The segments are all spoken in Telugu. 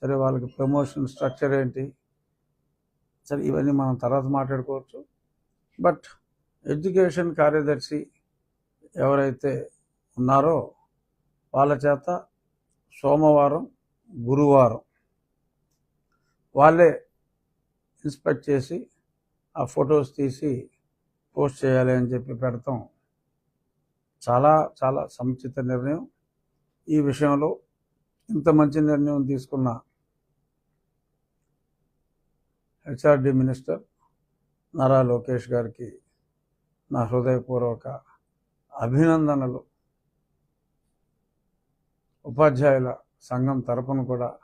సరే వాళ్ళకి ప్రమోషన్ స్ట్రక్చర్ ఏంటి? సరే ఇవన్నీ మనం తర్వాత మాట్లాడుకోవచ్చు. బట్ ఎడ్యుకేషన్ కార్యదర్శి ఎవరైతే ఉన్నారో వాళ్ళ చేత సోమవారం గురువారం వాళ్ళే ఇన్స్పెక్ట్ చేసి ఆ ఫొటోస్ తీసి పోస్ట్ చేయాలి అని చెప్పి పెడతాం. చాలా చాలా సముచిత నిర్ణయం. ఈ విషయంలో ఇంత మంచి నిర్ణయం తీసుకున్న హెచ్ఆర్డి మినిస్టర్ నారా లోకేష్ గారికి నా హృదయపూర్వక అభినందనలు. ఉపాధ్యాయుల సంఘం తరపున కూడా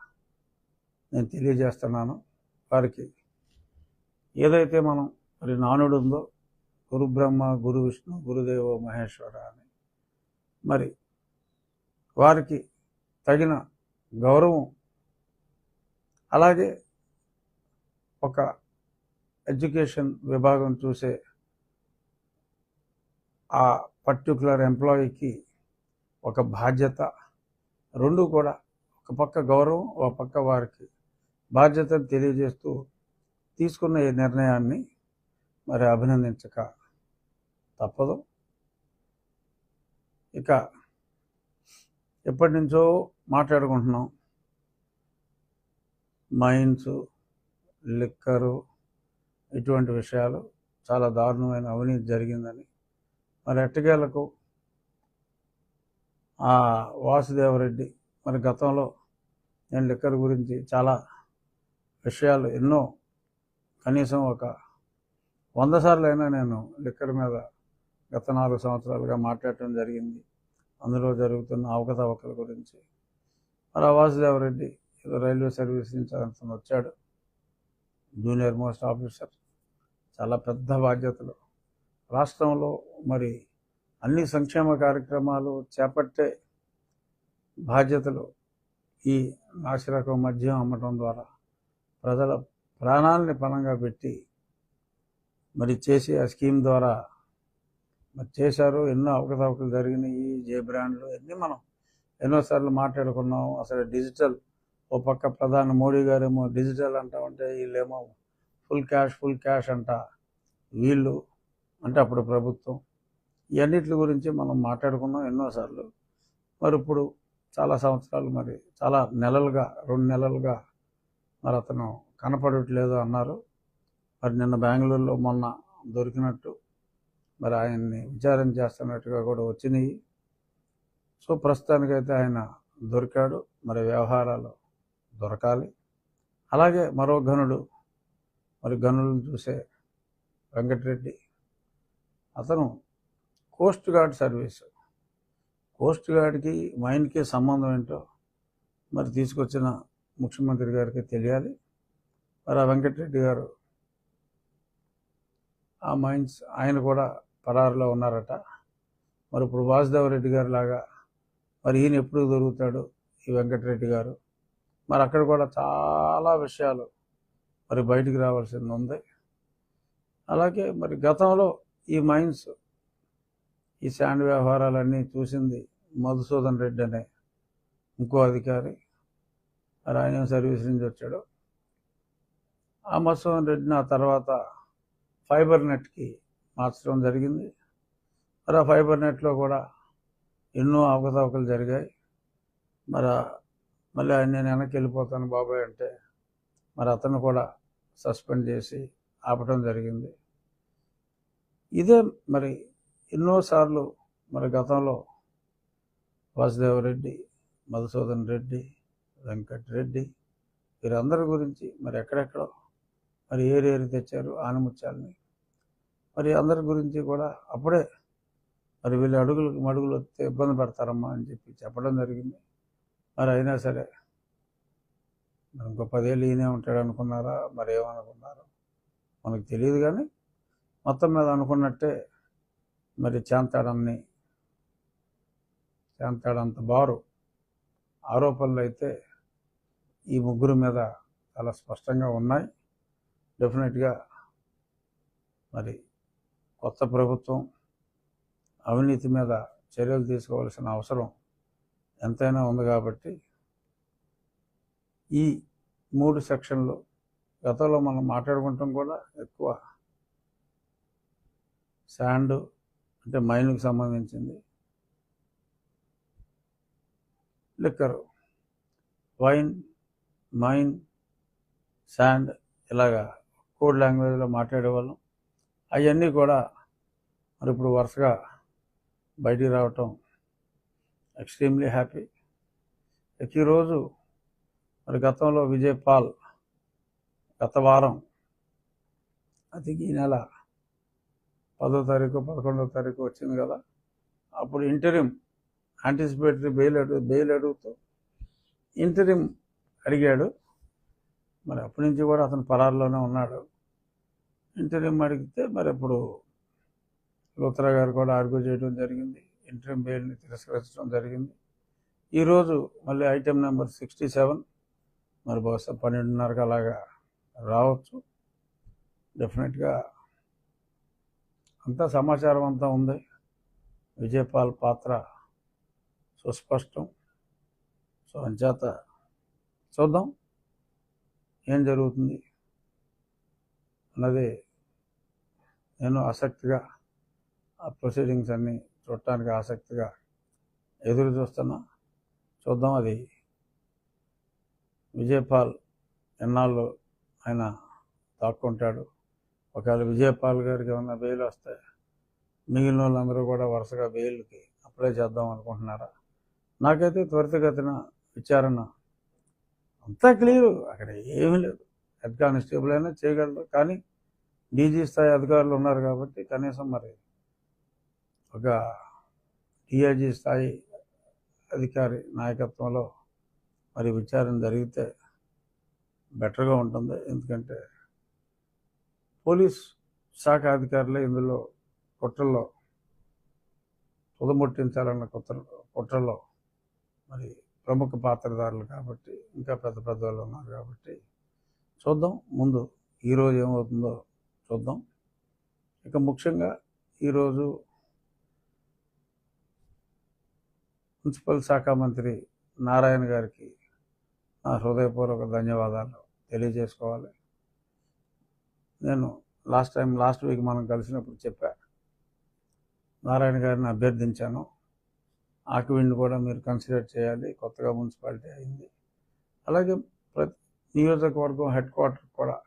నేను తెలియజేస్తున్నాను. వారికి ఏదైతే మనం మరి నానుడు ఉందో గురు బ్రహ్మ గురు విష్ణు గురుదేవ మహేశ్వర అని మరి వారికి తగిన గౌరవం అలాగే ఒక ఎడ్యుకేషన్ విభాగం చూసే ఆ పర్టికులర్ ఎంప్లాయీకి ఒక బాధ్యత రెండు కూడా ఒక పక్క గౌరవం ఒక పక్క వారికి బాధ్యతను తెలియజేస్తూ తీసుకున్న ఈ నిర్ణయాన్ని మరి అభినందించక తప్పదు. ఇక ఎప్పటి నుంచో మాట్లాడుకుంటున్నాం. మైన్స్ లిక్కరు ఇటువంటి విషయాలు చాలా దారుణమైన అవినీతి జరిగిందని. మరి ఎట్టకేలకు ఆ వాసుదేవరెడ్డి మరి గతంలో నేను లిక్కర్ గురించి చాలా విషయాలు ఎన్నో కనీసం ఒక వంద సార్లు అయినా నేను లిక్కర్ మీద గత నాలుగు సంవత్సరాలుగా మాట్లాడటం జరిగింది. అందులో జరుగుతున్న అవకతవకల గురించి. మరి ఆ వాసుదేవరెడ్డి ఏదో రైల్వే సర్వీస్ నుంచి అతను వచ్చాడు. జూనియర్ మోస్ట్ ఆఫీసర్ చాలా పెద్ద బాధ్యతలు. రాష్ట్రంలో మరి అన్ని సంక్షేమ కార్యక్రమాలు చేపట్టే బాధ్యతలు ఈ నాసిరకం మద్యం అమ్మటం ద్వారా ప్రజల ప్రాణాలని పణంగా పెట్టి మరి చేసి ఆ స్కీమ్ ద్వారా మరి చేశారు. ఎన్నో అవకతవకలు జరిగినాయి. జే బ్రాండ్లు అన్నీ మనం ఎన్నోసార్లు మాట్లాడుకున్నాం. అసలు డిజిటల్ ఓ పక్క ప్రధాని మోడీ గారేమో డిజిటల్ అంటా ఉంటే వీళ్ళేమో ఫుల్ క్యాష్ ఫుల్ క్యాష్ అంట. వీళ్ళు అంటే అప్పుడు ప్రభుత్వం. ఇవన్నిటి గురించి మనం మాట్లాడుకున్నాం ఎన్నోసార్లు. మరి ఇప్పుడు చాలా సంవత్సరాలు మరి చాలా నెలలుగా రెండు నెలలుగా మరి అతను కనపడట్లేదు అన్నారు. మరి నిన్న బెంగళూరులో మొన్న దొరికినట్టు మరి ఆయన్ని విచారణ చేస్తున్నట్టుగా కూడా వచ్చినాయి. సో ప్రస్తుతానికైతే ఆయన దొరికాడు. మరి వ్యవహారాలు దొరకాలి. అలాగే మరో గనుడు మరి గనులను చూసే వెంకటరెడ్డి అతను కోస్ట్ గార్డ్ సర్వీస్ కోస్ట్ గార్డ్కి మైన్కి సంబంధం ఏంటో మరి తీసుకొచ్చిన ముఖ్యమంత్రి గారికి తెలియాలి. మరి ఆ వెంకటరెడ్డి గారు ఆ మైన్స్ ఆయన కూడా పరారులో ఉన్నారట. మరి ఇప్పుడు వాసుదేవ రెడ్డి గారు లాగా మరి ఈయన ఎప్పుడు దొరుకుతాడు ఈ వెంకటరెడ్డి గారు? మరి అక్కడ కూడా చాలా విషయాలు మరి బయటికి రావాల్సింది ఉంది. అలాగే మరి గతంలో ఈ మైన్స్ ఈ శాండ్ వ్యవహారాలన్నీ చూసింది మధుసూదన్ రెడ్డి అనే ఇంకో అధికారి. మరి ఆయన సర్వీస్ నుంచి వచ్చాడు? ఆ మధుసూదన్ రెడ్డిని ఆ తర్వాత ఫైబర్ నెట్కి మార్చడం జరిగింది. మరి ఆ ఫైబర్ నెట్లో కూడా ఎన్నో అవకతవకలు జరిగాయి. మరి మళ్ళీ ఆయన నేను వెనక్కి వెళ్ళిపోతాను బాబాయ్ అంటే మరి అతను కూడా సస్పెండ్ చేసి ఆపటం జరిగింది. ఇదే మరి ఎన్నోసార్లు మరి గతంలో వాసుదేవరెడ్డి మధుసూదన్ రెడ్డి వెంకట్ రెడ్డి వీరందరి గురించి మరి ఎక్కడెక్కడో మరి ఏరేరు తెచ్చారు ఆనముత్యాలని మరి అందరి గురించి కూడా అప్పుడే మరి వీళ్ళు అడుగులకు మడుగులు వస్తే ఇబ్బంది పడతారమ్మా అని చెప్పి చెప్పడం జరిగింది. మరి అయినా సరే మరి ఇంకో పదేళ్ళు ఈయనే ఉంటాడు అనుకున్నారా మరి ఏమనుకున్నారు మనకు తెలియదు కానీ మొత్తం మీద అనుకున్నట్టే మరి చేంతాడన్ని చేంతాడంత బారు ఆరోపణలు అయితే ఈ ముగ్గురు మీద చాలా స్పష్టంగా ఉన్నాయి. డెఫినెట్గా మరి కొత్త ప్రభుత్వం అవినీతి మీద చర్యలు తీసుకోవాల్సిన అవసరం ఎంతైనా ఉంది కాబట్టి ఈ మూడు సెక్షన్లు గతంలో మనం మాట్లాడుకుంటాం కూడా ఎక్కువ. శాండ్ అంటే మైన్కి సంబంధించింది. లిక్కర్ వైన్ మైన్ శాండ్ ఇలాగా కోడ్ లాంగ్వేజ్లో మాట్లాడేవాళ్ళం అవన్నీ కూడా మరి ఇప్పుడు వరుసగా బయటికి రావటం ఎక్స్ట్రీమ్లీ హ్యాపీ. ఇక ఈరోజు మరి గతంలో విజయ్ పాల్ గత వారం అది ఈ నెల పదో తారీఖు పదకొండో తారీఖు వచ్చింది కదా అప్పుడు ఇంటరిమ్ యాంటిసిపేటరీ బెయిల్ అడుగు బెయిల్ అడుగుతూ ఇంటరిమ్ అడిగాడు. మరి అప్పటి నుంచి కూడా అతను పరారులోనే ఉన్నాడు. ఇంటరిమ్ అడిగితే మరి ఇప్పుడు లూత్రా గారు కూడా ఆర్గ్యూ చేయడం జరిగింది. ఇంటరిం బెయిల్ని తిరస్కరించడం జరిగింది. ఈరోజు మళ్ళీ ఐటెం నెంబర్ సిక్స్టీ సెవెన్. మరి బహుశా పన్నెండున్నరకు అలాగా రావచ్చు. డెఫినెట్గా అంతా సమాచారం అంతా ఉంది. విజయపాల్ పాత్ర సుస్పష్టం. సో అంచేత చూద్దాం ఏం జరుగుతుంది అన్నది నేను ఆసక్తిగా ఆ ప్రొసీడింగ్స్ అన్నీ చూడటానికి ఆసక్తిగా ఎదురు చూస్తున్నా. చూద్దాం అది. విజయపాల్ ఎన్నాళ్ళు ఆయన దాక్కుంటాడు. ఒకవేళ విజయపాల్ గారికి ఏమన్నా బెయిల్ వస్తే మిగిలిన వాళ్ళందరూ కూడా వరుసగా బెయిల్కి అప్లై చేద్దాం అనుకుంటున్నారా? నాకైతే త్వరితగతిన విచారణ అంతా క్లియర్. అక్కడ ఏమీ లేదు. హెడ్ కానిస్టేబుల్ అయినా చేయగలరు. కానీ డీజీ స్థాయి అధికారులు ఉన్నారు కాబట్టి కనీసం మరి ఒక డిఐజీ స్థాయి అధికారి నాయకత్వంలో మరి విచారణ జరిగితే బెటర్గా ఉంటుంది. ఎందుకంటే పోలీస్ శాఖ అధికారులే ఇందులో కుట్రల్లో తుదముట్టించాలన్న కుట్ర కుట్రలో మరి ప్రముఖ పాత్రధారులు కాబట్టి ఇంకా పెద్ద పెద్ద వాళ్ళు ఉన్నారు కాబట్టి చూద్దాం. ముందు ఈరోజు ఏమవుతుందో చూద్దాం. ఇక ముఖ్యంగా ఈరోజు మున్సిపల్ శాఖ మంత్రి నారాయణ గారికి నా హృదయపూర్వక ధన్యవాదాలు తెలియజేసుకోవాలి. నేను లాస్ట్ టైం లాస్ట్ వీక్ మనం కలిసినప్పుడు చెప్పా నారాయణ గారిని అభ్యర్థించాను. ఆకివిండ్ కూడా మీరు కన్సిడర్ చేయాలి కొత్తగా మున్సిపాలిటీ అయింది. అలాగే ప్రతి నియోజకవర్గం హెడ్ క్వార్టర్ కూడా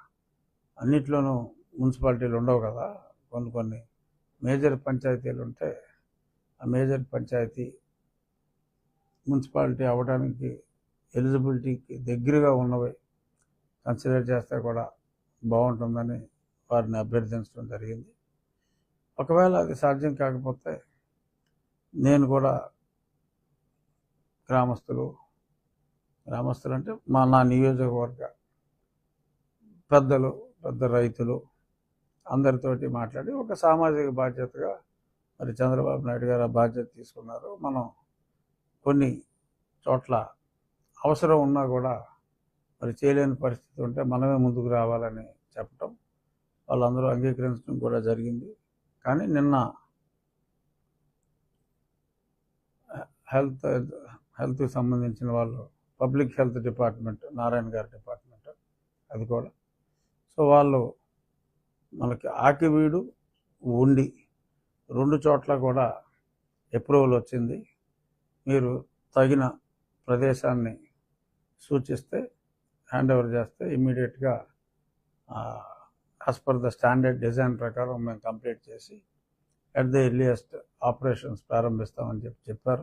అన్నిట్లోనూ మున్సిపాలిటీలు ఉండవు కదా. కొన్ని కొన్ని మేజర్ పంచాయతీలు ఉంటే ఆ మేజర్ పంచాయతీ మున్సిపాలిటీ అవ్వడానికి ఎలిజిబిలిటీకి దగ్గరగా ఉన్నవి కన్సిడర్ చేస్తే కూడా బాగుంటుందని వారిని అభ్యర్థించడం జరిగింది. ఒకవేళ అది సాధ్యం కాకపోతే నేను కూడా గ్రామస్తులు గ్రామస్తులు అంటే మా నా నియోజకవర్గ పెద్దలు పెద్ద రైతులు అందరితోటి మాట్లాడి ఒక సామాజిక బాధ్యతగా మరి చంద్రబాబు నాయుడు గారు ఆ బాధ్యత తీసుకున్నారు. మనం కొన్ని చోట్ల అవసరం ఉన్నా కూడా మరి చేయలేని పరిస్థితి ఉంటే మనమే ముందుకు రావాలని చెప్పటం వాళ్ళందరూ అంగీకరించడం కూడా జరిగింది. కానీ నిన్న హెల్త్ హెల్త్కి సంబంధించిన వాళ్ళు పబ్లిక్ హెల్త్ డిపార్ట్మెంట్ నారాయణ గారి డిపార్ట్మెంట్ అది కూడా. సో వాళ్ళు మనకి ఆకివీడు ఉండి రెండు చోట్ల కూడా అప్రూవల్ వచ్చింది. మీరు తగిన ప్రదేశాన్ని సూచిస్తే హ్యాండ్ ఓవర్ చేస్తే ఇమ్మీడియట్గా as per the standard design ప్రకారం మేము కంప్లీట్ చేసి అట్ ద ఎర్లియస్ట్ ఆపరేషన్స్ ప్రారంభిస్తామని చెప్పి చెప్పారు.